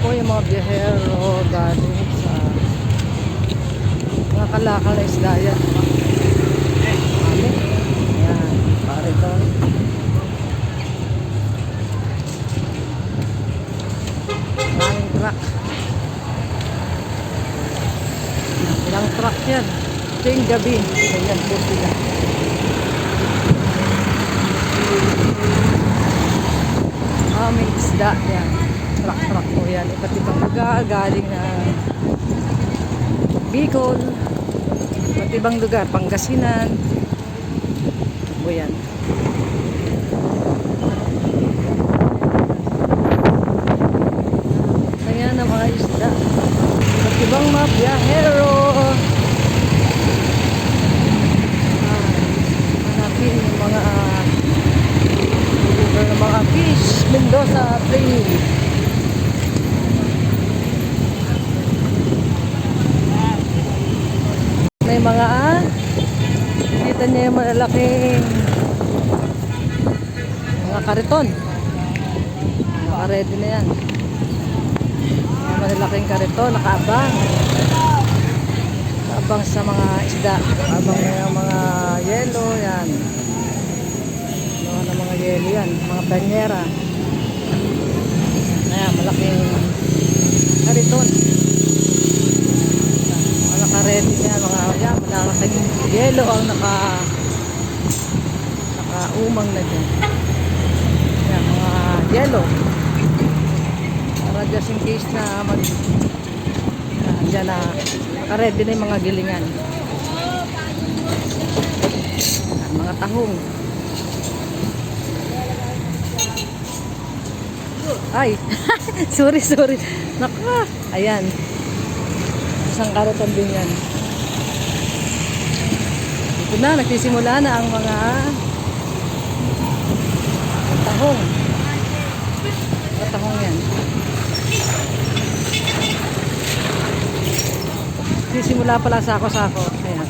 po yung mga biyahero galing sa mga kalakal na isda yan. Ano? Yan, pare to. Maraming. Ilang truck yan. Ito yung gabi. Ganyan po sila. May isda yan. Truck-truck po yan. Iba't ibang lugar. Galing na Bicol. Iba't ibang lugar. Pangasinan. Po yan. Kaya na mga isda. Iba't ibang. Ah, hanapin yung mga deliver ng mga fish. Mendoza Plain. May mga ah, kita niya yung malalaking mga kariton. Naka-ready na yan. Mga malalaking kariton, nakaabang. Nakaabang sa mga isda. Nakaabang na yung mga yelo, yan. Mga na mga yelo yan, mga banyera. Ayan, malaking kariton. Na yan, mga yan, malaking yelo ang naka naka-umang na dyan. Yan, mga yelo. Para just in case na mag yan, dyan na naka-ready na yung mga gilingan. Yan, mga tahong. Ay, sorry, sorry. Naka, ayan. Isang karoton din yan. Ito na, nagsisimula na ang mga tahong. Mga tahong yan. Nagsisimula pala sako-sako. Ayan.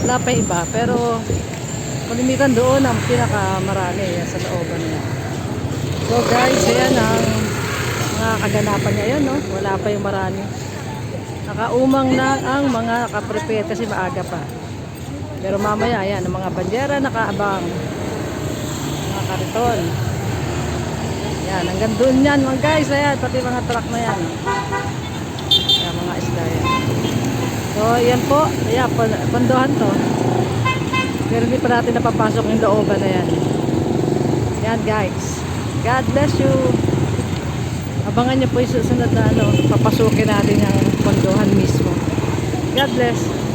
Wala pa iba, pero kalimitan doon ang pinakamarami yan sa looban niya. So guys, ayan ang mga kaganapan niya yun, no? Wala pa yung marami. Nakaumang na ang mga nakaprepare kasi maaga pa. Pero mamaya, ayan, ang mga bandyera nakaabang. Mga kariton. Yan, hanggang doon yan mga guys, ayan, pati mga truck na yan. Ayan, mga isda yan. So, yan po, ayan, pandohan to. Pero hindi pa natin napapasok yung looban na yan. Yan guys. God bless you. Abangan niyo po yung susunod na ano, papasukin natin yung kondohan mismo. God bless.